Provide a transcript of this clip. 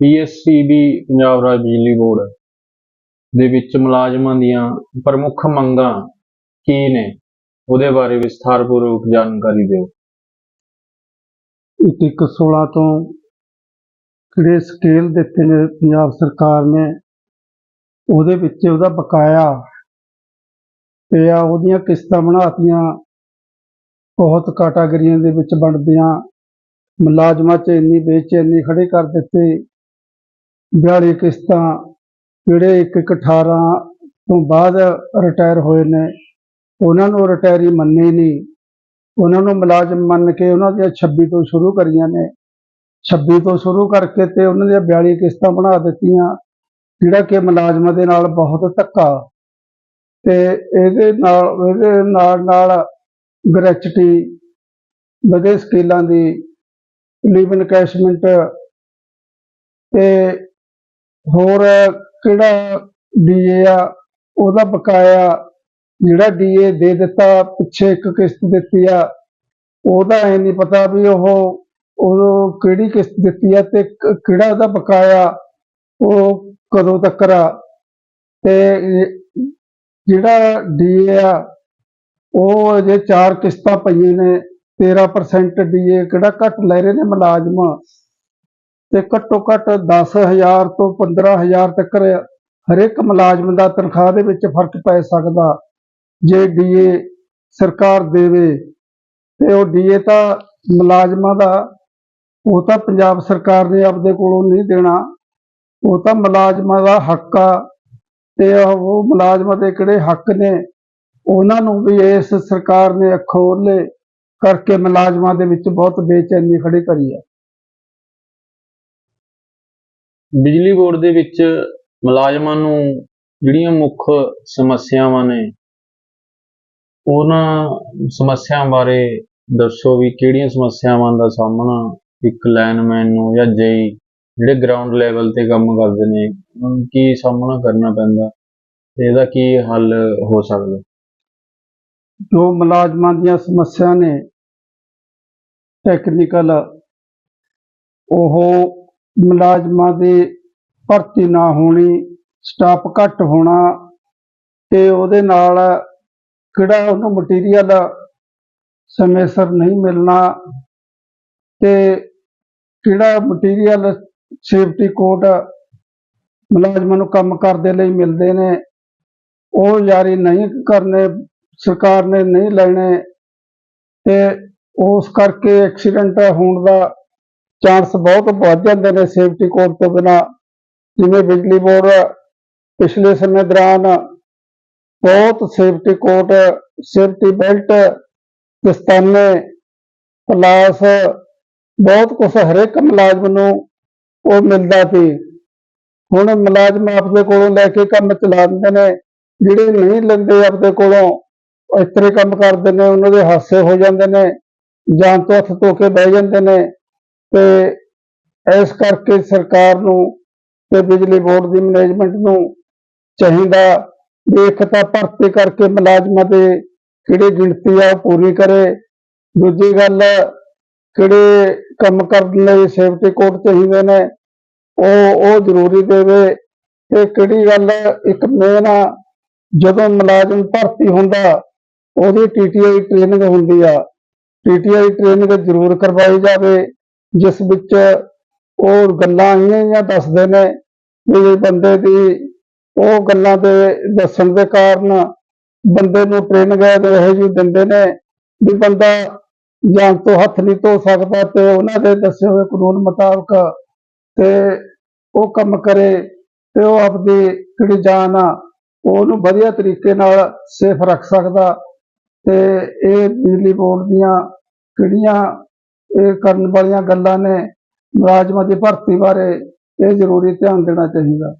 PSCB Punjab ਰਾਜ ਬਿਜਲੀ board, ਦੇ ਵਿੱਚ ਮੁਲਾਜ਼ਮਾਂ ਦੀਆਂ ਪ੍ਰਮੁੱਖ ਮੰਗਾਂ ਕੀ ਨੇ? ਉਹਦੇ ਬਾਰੇ ਵਿਸਥਾਰਪੂਰਵਕ ਜਾਣਕਾਰੀ ਦਿਓ। ਇੱਕ ਇੱਕ 16 ਤੋਂ ਕਿਹੜੇ ਸਕੇਲ ਦਿੱਤੇ ਨੇ ਪੰਜਾਬ ਸਰਕਾਰ ਨੇ, ਉਹਦੇ ਵਿੱਚ ਉਹਦਾ ਬਕਾਇਆ ਤੇ ਆ ਉਹਦੀਆਂ ਕਿਸ਼ਤਾਂ ਬਣਾਤੀਆਂ, ਬਹੁਤ ਕੈਟਾਗਰੀਆਂ ਦੇ ਵਿੱਚ ਵੰਡਦੀਆਂ, ਮੁਲਾਜ਼ਮਾਂ 'ਚ ਇੰਨੀ ਬੇਚੈਨੀ ਖੜੇ ਕਰ ਦਿੱਤੇ। 42 ਕਿਸ਼ਤਾਂ, ਜਿਹੜੇ ਇੱਕ ਇੱਕ 18 ਤੋਂ ਬਾਅਦ ਰਿਟਾਇਰ ਹੋਏ ਨੇ, ਉਹਨਾਂ ਨੂੰ ਰਿਟਾਇਰੀ ਮੰਨੀ ਨਹੀਂ। ਉਹਨਾਂ ਨੂੰ ਮੁਲਾਜ਼ਮ ਮੰਨ ਕੇ ਉਹਨਾਂ ਦੀਆਂ 26 ਤੋਂ ਸ਼ੁਰੂ ਕਰੀਆਂ ਨੇ। 26 ਤੋਂ ਸ਼ੁਰੂ ਕਰਕੇ ਤੇ ਉਹਨਾਂ ਦੀਆਂ 42 ਕਿਸ਼ਤਾਂ ਬਣਾ ਦਿੱਤੀਆਂ, ਜਿਹੜਾ ਕਿ ਮੁਲਾਜ਼ਮਾਂ ਦੇ ਨਾਲ ਬਹੁਤ ਧੱਕਾ। ਤੇ ਇਹਦੇ ਨਾਲ ਇਹਦੇ ਨਾਲ ਨਾਲ ਗ੍ਰੈਚੁਟੀ, ਵਧੇ ਸਕੇਲਾਂ ਦੀ ਲਿਵ ਇਨਕੈਸ਼ਮੈਂਟ ਤੇ ਹੋਰ ਕਿਹੜਾ ਡੀਏ ਆ? ਉਹਦਾ ਬਕਾਇਆ ਜਿਹੜਾ ਡੀਏ ਦੇ ਦਿੱਤਾ, ਪਿੱਛੇ ਇੱਕ ਕਿਸ਼ਤ ਦਿੱਤੀ ਆ, ਉਹਦਾ ਐ ਨਹੀਂ ਪਤਾ ਵੀ ਉਹ ਉਹ ਕਿਹੜੀ ਕਿਸ਼ਤ ਦਿੱਤੀ ਆ ਤੇ ਕਿਹੜਾ ਉਹਦਾ ਬਕਾਇਆ ਉਹ ਕਦੋਂ ਤੱਕ ਆ? ਤੇ ਇਹ ਜਿਹੜਾ ਡੀਏ ਆ, ਉਹ ਅਜੇ ਚਾਰ ਕਿਸ਼ਤਾਂ ਪਈਆਂ ਨੇ 13% ਡੀਏ ਕਿਹੜਾ ਘੱਟ ਲੈ ਰਹੇ ਨੇ ਮੁਲਾਜ਼ਮ? ਤੇ ਘੱਟੋ ਘੱਟ 10000 ਤੋਂ 15000 ਤੱਕ ਹਰੇਕ ਮੁਲਾਜ਼ਮ ਦਾ ਤਨਖਾਹ ਦੇ ਵਿੱਚ ਫ਼ਰਕ ਪੈ ਸਕਦਾ। ਜੇ ਡੀਏ ਸਰਕਾਰ ਦੇਵੇ ਤੇ ਉਹ ਡੀਏ ਤਾਂ ਮੁਲਾਜ਼ਮਾਂ ਦਾ, ਉਹ ਤਾਂ ਪੰਜਾਬ ਸਰਕਾਰ ਨੇ ਆਪਦੇ ਕੋਲੋਂ ਨਹੀਂ ਦੇਣਾ। ਉਹ ਤਾਂ ਮੁਲਾਜ਼ਮਾਂ ਦਾ ਹੱਕ ਆ ਤੇ ਉਹ ਮੁਲਾਜ਼ਮਾਂ ਦੇ ਕਿਹੜੇ ਹੱਕ ਨੇ? ਉਹਨਾਂ ਨੂੰ ਵੀ ਇਸ ਸਰਕਾਰ ਨੇ ਅਖੋਲੇ ਕਰਕੇ ਮੁਲਾਜ਼ਮਾਂ ਦੇ ਵਿੱਚ ਬਹੁਤ ਬੇਚੈਨੀ ਖੜੀ ਕਰੀ ਹੈ ਬਿਜਲੀ ਬੋਰਡ ਦੇ ਵਿੱਚ ਮੁਲਾਜ਼ਮਾਂ ਨੂੰ ਜਿਹੜੀਆਂ ਮੁੱਖ ਸਮੱਸਿਆਵਾਂ ਨੇ, ਉਹਨਾਂ ਸਮੱਸਿਆਵਾਂ ਬਾਰੇ ਦੱਸੋ ਵੀ ਕਿਹੜੀਆਂ ਸਮੱਸਿਆਵਾਂ ਦਾ ਸਾਹਮਣਾ ਇੱਕ ਲਾਈਨਮੈਨ ਨੂੰ ਜਾਂ ਜੇਈ ਜਿਹੜੇ ਗਰਾਊਂਡ ਲੈਵਲ ਤੇ ਕੰਮ ਕਰਦੇ ਨੇ, ਉਹਨਾਂ ਨੂੰ ਕੀ ਸਾਹਮਣਾ ਕਰਨਾ ਪੈਂਦਾ ਤੇ ਇਹਦਾ ਕੀ ਹੱਲ ਹੋ ਸਕਦਾ? ਜੋ ਮੁਲਾਜ਼ਮਾਂ ਦੀਆਂ ਸਮੱਸਿਆ ਨੇ ਟੈਕਨੀਕਲ ਉਹ ਮੁਲਾਜ਼ਮਾਂ ਦੀ ਭਰਤੀ ਨਾ ਹੋਣੀ, ਸਟਾਫ ਘੱਟ ਹੋਣਾ ਤੇ ਉਹਦੇ ਨਾਲ ਕਿਹੜਾ ਉਹਨੂੰ ਮਟੀਰੀਅਲ ਸਮੇਂ ਸਿਰ ਨਹੀਂ ਮਿਲਣਾ ਤੇ ਕਿਹੜਾ ਮਟੀਰੀਅਲ ਸੇਫਟੀ ਕੋਡ ਮੁਲਾਜ਼ਮਾਂ ਨੂੰ ਕੰਮ ਕਰਦੇ ਲਈ ਮਿਲਦੇ ਨੇ, ਉਹ ਜਾਰੀ ਨਹੀਂ ਕਰਨੇ, ਸਰਕਾਰ ਨੇ ਨਹੀਂ ਲੈਣੇ ਤੇ ਉਸ ਕਰਕੇ ਐਕਸੀਡੈਂਟ ਹੋਣ ਦਾ ਚਾਂਸ ਬਹੁਤ ਵੱਧ ਜਾਂਦੇ ਨੇ ਸੇਫਟੀ ਕੋਡ ਤੋਂ ਬਿਨਾ। ਜਿਵੇਂ ਬਿਜਲੀ ਬੋਰਡ ਪਿਛਲੇ ਸਮੇਂ ਦੌਰਾਨ ਬਹੁਤ ਸੇਫਟੀ ਕੋਟ ਸੇਫਟੀ ਬੈਲਟ ਦਸਤਾਨੇ ਪਲਾਸ, ਬਹੁਤ ਕੁਝ ਹਰੇਕ ਮੁਲਾਜ਼ਮ ਨੂੰ ਉਹ ਮਿਲਦਾ ਸੀ। ਹੁਣ ਮੁਲਾਜ਼ਮ ਆਪਦੇ ਕੋਲੋਂ ਲੈ ਕੇ ਕੰਮ ਚਲਾ ਦਿੰਦੇ ਨੇ। ਜਿਹੜੇ ਨਹੀਂ ਲੈਂਦੇ ਆਪਦੇ ਕੋਲੋਂ, ਉਹ ਇਸ ਤਰ੍ਹਾਂ ਕੰਮ ਕਰਦੇ ਨੇ, ਉਹਨਾਂ ਦੇ ਹਾਸੇ ਹੋ ਜਾਂਦੇ ਨੇ ਜਾਨ ਤੋਂ ਹੱਥ ਧੋ ਕੇ ਬਹਿ ਜਾਂਦੇ ਨੇ। ਤੇ ਇਸ ਕਰਕੇ ਸਰਕਾਰ ਨੂੰ ਤੇ ਬਿਜਲੀ ਬੋਰਡ ਦੀ ਮੈਨੇਜਮੈਂਟ ਨੂੰ ਚਾਹੀਦਾ ਵੀ ਇੱਕ ਤਾਂ ਭਰਤੀ ਕਰਕੇ ਮੁਲਾਜ਼ਮਾਂ ਦੇ ਕਿਹੜੀ ਗਿਣਤੀ ਆ ਉਹ ਪੂਰੀ ਕਰੇ। ਦੂਜੀ ਗੱਲ, ਕਿਹੜੇ ਕੰਮ ਕਰਨ ਲਈ ਸੇਫਟੀ ਕੋਡ ਚਾਹੀਦੇ ਨੇ, ਉਹ ਉਹ ਜ਼ਰੂਰੀ ਦੇਵੇ। ਤੇ ਕਿਹੜੀ ਗੱਲ, ਇੱਕ ਮੇਨ ਆ, ਜਦੋਂ ਮੁਲਾਜ਼ਮ ਭਰਤੀ ਹੁੰਦਾ, ਉਹਦੀ ਟੀਟੀਆਈ ਟ੍ਰੇਨਿੰਗ ਹੁੰਦੀ ਆ। ਟੀਟੀਆਈ ਟ੍ਰੇਨਿੰਗ ਜ਼ਰੂਰ ਕਰਵਾਈ ਜਾਵੇ। ਜਿਸ ਵਿੱਚ ਉਹ ਗੱਲਾਂ ਆਈਆਂ ਜਾਂ ਦੱਸਦੇ ਨੇ ਵੀ ਬੰਦੇ ਦੀ ਉਹ ਗੱਲਾਂ ਦੇ ਦੱਸਣ ਦੇ ਕਾਰਨ ਬੰਦੇ ਨੂੰ ਟ੍ਰੇਨਿੰਗ ਇਹੋ ਜਿਹੀ ਦਿੰਦੇ ਨੇ ਵੀ ਬੰਦਾ ਜਾਨ ਤੋਂ ਹੱਥ ਨਹੀਂ ਧੋ ਸਕਦਾ ਤੇ ਉਹਨਾਂ ਦੇ ਦੱਸੇ ਹੋਏ ਕਾਨੂੰਨ ਮੁਤਾਬਕ ਤੇ ਉਹ ਕੰਮ ਕਰੇ ਤੇ ਉਹ ਆਪਦੀ ਜਿਹੜੀ ਜਾਨ ਆ, ਉਹਨੂੰ ਵਧੀਆ ਤਰੀਕੇ ਨਾਲ ਸੇਫ ਰੱਖ ਸਕਦਾ ਤੇ ਇਹ ਬਿਜਲੀ ਬੋਰਡ ਦੀਆਂ ਕਿਹੜੀਆਂ ਇਹ ਕਰਨ ਵਾਲੀਆਂ ਗੱਲਾਂ ਨੇ ਮੁਲਾਜ਼ਮਾਂ ਦੀ ਭਰਤੀ ਬਾਰੇ ਇਹ ਜ਼ਰੂਰੀ ਧਿਆਨ ਦੇਣਾ ਚਾਹੀਦਾ।